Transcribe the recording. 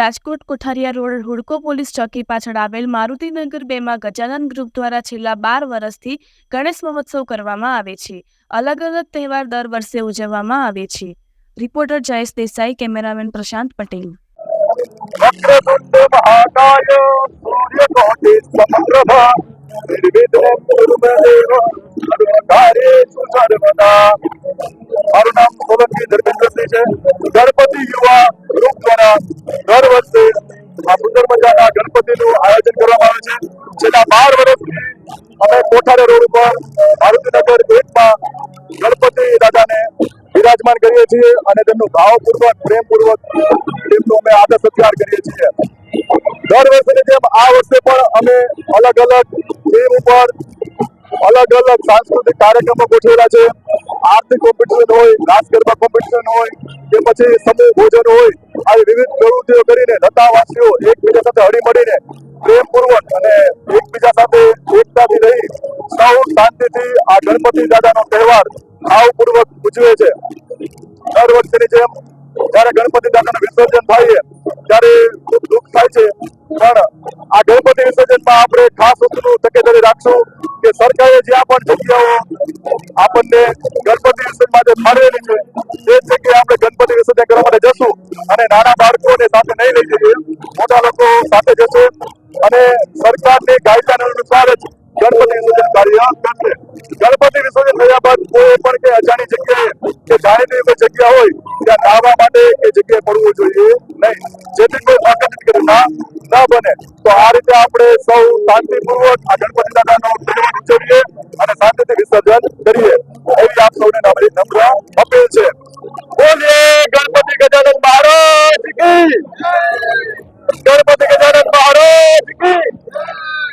Rajkot Kothariya road Hudco police ચોકી પાછળ આવેલ મારુતિનગર બેમાં ગજાનન ગ્રુપ દ્વારા છેલ્લા બાર વર્ષથી ગણેશ મહોત્સવ કરવામાં આવે છે. અલગ અલગ તહેવાર દર વર્ષે ઉજવવામાં આવે છે. Reporter Jayesh Desai, cameraman Prashant Patel. મારું નામ ગણપતિ યુવા ગ્રુપ દ્વારા આ ગણપતિનું આયોજન કરવામાં આવે છે. છેલ્લા બાર વર્ષથી અમે કોઠારે રોડ ઉપર મારુતિનગર એકમાં ગણપતિ દાદાને બિરાજમાન કરીએ છીએ અને તેમનું ભાવપૂર્વક, પ્રેમપૂર્વક તેમનો અમે આદર સત્કાર કરીએ છીએ. દર વર્ષની જેમ આ વર્ષે પણ અમે અલગ અલગ થીમ ઉપર અલગ અલગ સાંસ્કૃતિક કાર્યક્રમો ગોઠવેલા છે. આર્થિક કોમ્પિટિશન હોય, રાસ ગરબા કોમ્પિટિશન હોય, કે પછી સમૂહ ભોજન હોય આવી વિવિધ પ્રવૃત્તિઓ કરીને લતાવાસીઓ એકબીજા સાથે હળી મળીને પ્રેમપૂર્વક અને એકબીજા સાથે એકતાથી રહી સૌ શાંતિથી આ ગણપતિ દાદાનો તહેવાર ભાવપૂર્વક ઉજવે છે. દર વર્ષની જેમ જ્યારે ગણપતિ દાદાનું વિસર્જન થાય ત્યારે ખૂબ દુઃખ થાય છે. પણ આ ગણપતિ વિસર્જનમાં આપણે ખાસ વસ્તુનું તકેદારી રાખશું કે સરકારે જ્યાં પણ જગ્યાઓ આપણને ગણપતિ વિસર્જન માટે ફાળવેલી છે, તે અને નાના બાળકોને સાથે નહીં લઈ જઈએ. મોટા લોકો સાથે જશે અને સરકારની ગાઈડલાઈન અનુસાર જ ગણપતિ વિસર્જન કાર્ય કરશે. ગણપતિ વિસર્જન થયા બાદ કોઈ પણ કે અજાણી જગ્યાએ કે જાણીતી કોઈ જગ્યા હોય ત્યાં નાહવા માટે એ જગ્યાએ પડવું જોઈએ નહીં. જેથી કોઈ અઘટિત ઘટના ના બને. તો આ રીતે આપણે સૌ શાંતિપૂર્વક આ ગણપતિ દાદાનો તહેવાર জনপদকে জনতা ভারত